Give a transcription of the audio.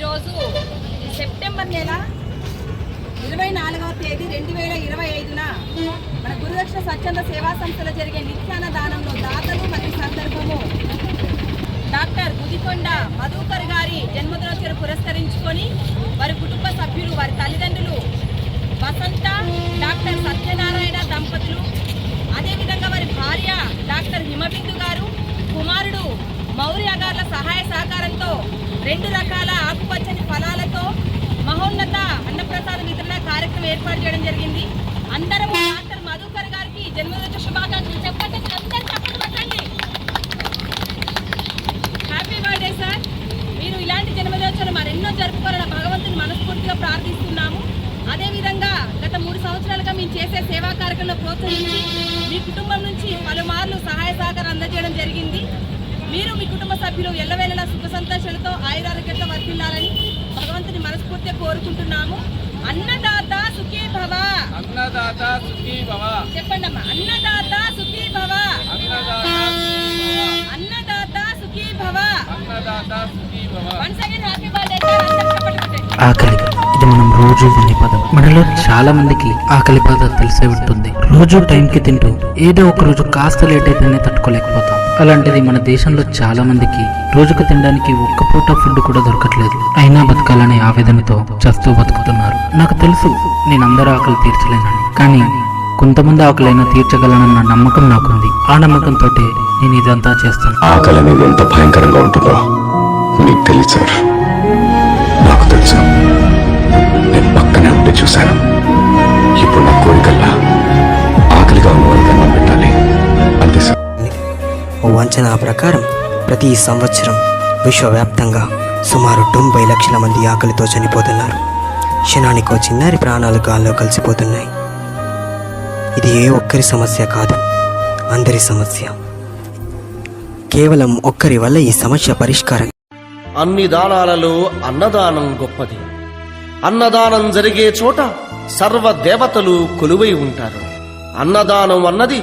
ఈరోజు సెప్టెంబర్ నెల ఇరవై నాలుగవ తేదీ రెండు వేల ఇరవై ఐదున మన గురుదక్షిణ స్వచ్ఛంద సేవా సంస్థలో జరిగే నిత్యాన దానంలో దాతలు మరియు సందర్భము. డాక్టర్ గుదికొండ మధుకర్ గారి జన్మదినోత్సవం పురస్కరించుకొని వారి కుటుంబ సభ్యులు వారి తల్లిదండ్రులు వసంత డాక్టర్ సత్యనారాయణ దంపతులు అదేవిధంగా వారి భార్య డాక్టర్ హిమబిందు గారు కుమారుడు మౌర్య గారుల సహాయ సహకారంతో రెండు రకాల కార్యక్రమం ఏర్పాటు చేయడం జరిగింది. అందరం డాక్టర్ మధుకర్ గారికి జన్మదిన శుభాకాంక్షలు చెప్పండి. అందరూ చప్పట్లు కొట్టండి. హ్యాపీ బర్త్డే సార్ మీరు ఇలాంటి జన్మదినోత్సవం మరెన్నో జరుపుకోవాలని భగవంతుని మనస్ఫూర్తిగా ప్రార్థిస్తున్నాము. అదేవిధంగా గత మూడు సంవత్సరాలుగా మేము చేసే సేవా కార్యక్రమంలో ప్రోత్సహించి మీ కుటుంబం నుంచి పలుమార్లు సహాయ సహకారం అందజేయడం జరిగింది. మీరు మీ కుటుంబ సభ్యులు ఎల్లవేళలా సుఖ సంతోషాలతో ఆయురారోగ్యంతో వర్తిల్లాలని భగవంతుని మనస్ఫూర్తిగా కోరుకుంటున్నాము. అన్నదాత సుఖీ భవ. అన్నదాత సుఖీ భవ. చెప్పండి అమ్మా అన్నదాత సుఖీ భవ. అన్నదాత అన్నదాత సుఖీ భవ. అన్నదాత సుఖీ భవ. వన్స్ అగైన్ హ్యాపీ బర్త్డే ఇది మనం రోజు వినే పదం. మనలో చాలా మందికి ఆకలి బాధ తెలిసే ఉంటుంది. రోజు టైంకి తింటూ ఏదో ఒక రోజు కాస్త లేట్ అయితేనే తట్టుకోలేకపోతాం. అలాంటిది మన దేశంలో చాలా మందికి. రోజుకు తినడానికి ఒక్క పూట ఫుడ్ కూడా దొరకట్లేదు. అయినా బతకాలనే ఆవేదనతో చస్తూ బతుకుతున్నారు. నాకు తెలుసు నేను అందరూ ఆకలి తీర్చలేనని. కానీ కొంతమంది ఆకలైనా తీర్చగలనన్న నమ్మకం నాకుంది. ఆ నమ్మకంతో నేను ఇదంతా చేస్తాను. ఆకలి అనేది ఎంత భయంకరంగా ఉంటుందో మీకు తెలుసు అంచనా ప్రకారం ప్రతి సంవత్సరం విశ్వవ్యాప్తంగా సుమారు తొంభై లక్షల మంది ఆకలితో చనిపోతున్నారు. క్షణానికో చిన్నారి ప్రాణాలు గాల్లో కలిసిపోతున్నాయి. ఇది ఏ ఒక్కరి సమస్య కాదు అందరి సమస్య. కేవలం ఒక్కరి వల్ల ఈ సమస్య పరిష్కారం. అన్ని దానాలలో అన్నదానం గొప్పది. అన్నదానం జరిగే చోట సర్వ దేవతలు కొలువై ఉంటారు. అన్నదానం అన్నది